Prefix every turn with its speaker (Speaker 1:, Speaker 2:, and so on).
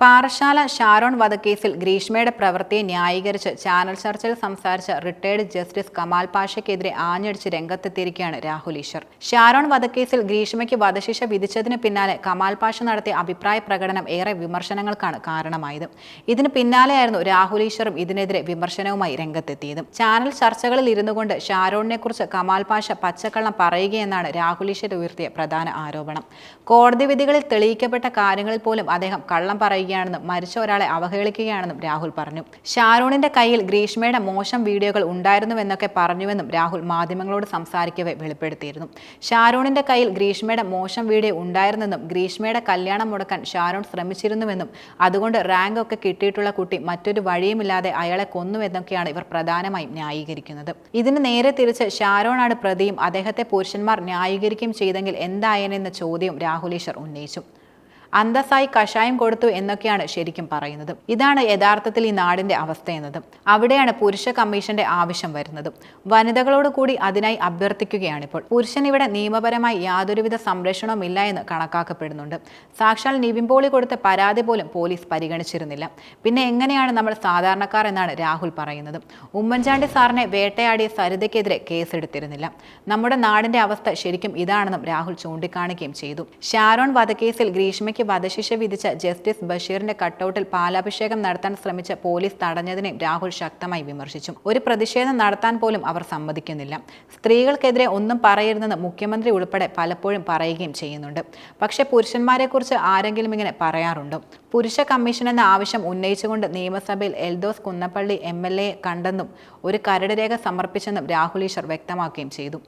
Speaker 1: പാറശാല ഷാരോൺ വധക്കേസിൽ ഗ്രീഷ്മയുടെ പ്രവൃത്തിയെ ന്യായീകരിച്ച് ചാനൽ ചർച്ചയിൽ സംസാരിച്ച റിട്ടയർഡ് ജസ്റ്റിസ് കമാൽ പാഷയ്ക്കെതിരെ ആഞ്ഞടിച്ച് രംഗത്തെത്തിയിരിക്കുകയാണ് രാഹുൽ ഈശ്വർ. ഷാരോൺ വധക്കേസിൽ ഗ്രീഷ്മയ്ക്ക് വധശിക്ഷ വിധിച്ചതിന് പിന്നാലെ കമാൽ പാഷ നടത്തിയ അഭിപ്രായ പ്രകടനം ഏറെ വിമർശനങ്ങൾക്കാണ് കാരണമായത്. ഇതിന് പിന്നാലെയായിരുന്നു രാഹുൽ ഈശ്വറും ഇതിനെതിരെ വിമർശനവുമായി രംഗത്തെത്തിയത്. ചാനൽ ചർച്ചകളിൽ ഇരുന്നു കൊണ്ട് ഷാരോണിനെക്കുറിച്ച് കമാൽ പാഷ പച്ചക്കള്ളം പറയുകയെന്നാണ് രാഹുൽ ഈശ്വർ ഉയർത്തിയ പ്രധാന ആരോപണം. കോടതി വിധികളിൽ തെളിയിക്കപ്പെട്ട കാര്യങ്ങളിൽ പോലും അദ്ദേഹം കള്ളം പറയുകയാണെന്നും മരിച്ച ഒരാളെ അവഹേളിക്കുകയാണെന്നും രാഹുൽ പറഞ്ഞു. ഷാരൂണിന്റെ കയ്യിൽ ഗ്രീഷ്മയുടെ മോശം വീഡിയോകൾ ഉണ്ടായിരുന്നുവെന്നൊക്കെ പറഞ്ഞുവെന്നും രാഹുൽ മാധ്യമങ്ങളോട് സംസാരിക്കവെ വെളിപ്പെടുത്തിയിരുന്നു. ഷാരൂണിന്റെ കയ്യിൽ ഗ്രീഷ്മയുടെ മോശം വീഡിയോ ഉണ്ടായിരുന്നെന്നും ഗ്രീഷ്മയുടെ കല്യാണം മുടക്കാൻ ഷാരൂൺ ശ്രമിച്ചിരുന്നുവെന്നും അതുകൊണ്ട് റാങ്ക് ഒക്കെ കിട്ടിയിട്ടുള്ള കുട്ടി മറ്റൊരു വഴിയുമില്ലാതെ അയാളെ കൊന്നുവെന്നൊക്കെയാണ് ഇവർ പ്രധാനമായും ന്യായീകരിക്കുന്നത്. ഇതിന് നേരെ തിരിച്ച് ഷാരോണാണ് പ്രതിയും അദ്ദേഹത്തെ പുരുഷന്മാർ ന്യായീകരിക്കുകയും ചെയ്തെങ്കിൽ എന്തായെന്ന ചോദ്യം രാഹുൽ ഈശ്വർ ഉന്നയിച്ചു. അന്തസ്സായി കഷായം കൊടുത്തു എന്നൊക്കെയാണ് ശരിക്കും പറയുന്നത്. ഇതാണ് യഥാർത്ഥത്തിൽ ഈ നാടിന്റെ അവസ്ഥ എന്നത്. അവിടെയാണ് പുരുഷ കമ്മീഷന്റെ ആവശ്യം വരുന്നത്. വനിതകളോട് കൂടി അതിനായി അഭ്യർത്ഥിക്കുകയാണിപ്പോൾ. പുരുഷൻ ഇവിടെ നിയമപരമായി യാതൊരുവിധ സംരക്ഷണവും ഇല്ല എന്ന് കണക്കാക്കപ്പെടുന്നുണ്ട്. സാക്ഷാൽ നിവിൻ കൊടുത്ത പരാതി പോലും പോലീസ് പരിഗണിച്ചിരുന്നില്ല. പിന്നെ എങ്ങനെയാണ് നമ്മൾ സാധാരണക്കാർ എന്നാണ് രാഹുൽ പറയുന്നത്. ഉമ്മൻചാണ്ടി സാറിനെ വേട്ടയാടിയ സരിതയ്ക്കെതിരെ കേസെടുത്തിരുന്നില്ല. നമ്മുടെ നാടിന്റെ അവസ്ഥ ശരിക്കും ഇതാണെന്നും രാഹുൽ ചൂണ്ടിക്കാണിക്കുകയും ചെയ്തു. ഷാരോൺ വധക്കേസിൽ ഗ്രീഷ്മയ്ക്ക് വധശിക്ഷ വിധിച്ച ജസ്റ്റിസ് ബഷീറിന്റെ കട്ടൌട്ടിൽ പാലാഭിഷേകം നടത്താൻ ശ്രമിച്ച പോലീസ് തടഞ്ഞതിനെ രാഹുൽ ശക്തമായി വിമർശിച്ചു. ഒരു പ്രതിഷേധം നടത്താൻ പോലും അവർ സമ്മതിക്കുന്നില്ല. സ്ത്രീകൾക്കെതിരെ ഒന്നും പറയരുതെന്ന് മുഖ്യമന്ത്രി ഉൾപ്പെടെ പലപ്പോഴും പറയുകയും ചെയ്യുന്നുണ്ട്. പക്ഷേ പുരുഷന്മാരെക്കുറിച്ച് ആരെങ്കിലും ഇങ്ങനെ പറയാറുണ്ടോ? പുരുഷ കമ്മീഷൻ എന്ന ആവശ്യം ഉന്നയിച്ചുകൊണ്ട് നിയമസഭയിൽ Eldhose Kunnappilly M L A കണ്ടെന്നും ഒരു കരട് രേഖ സമർപ്പിച്ചെന്നും രാഹുൽ ഈശ്വർ വ്യക്തമാക്കുകയും ചെയ്തു.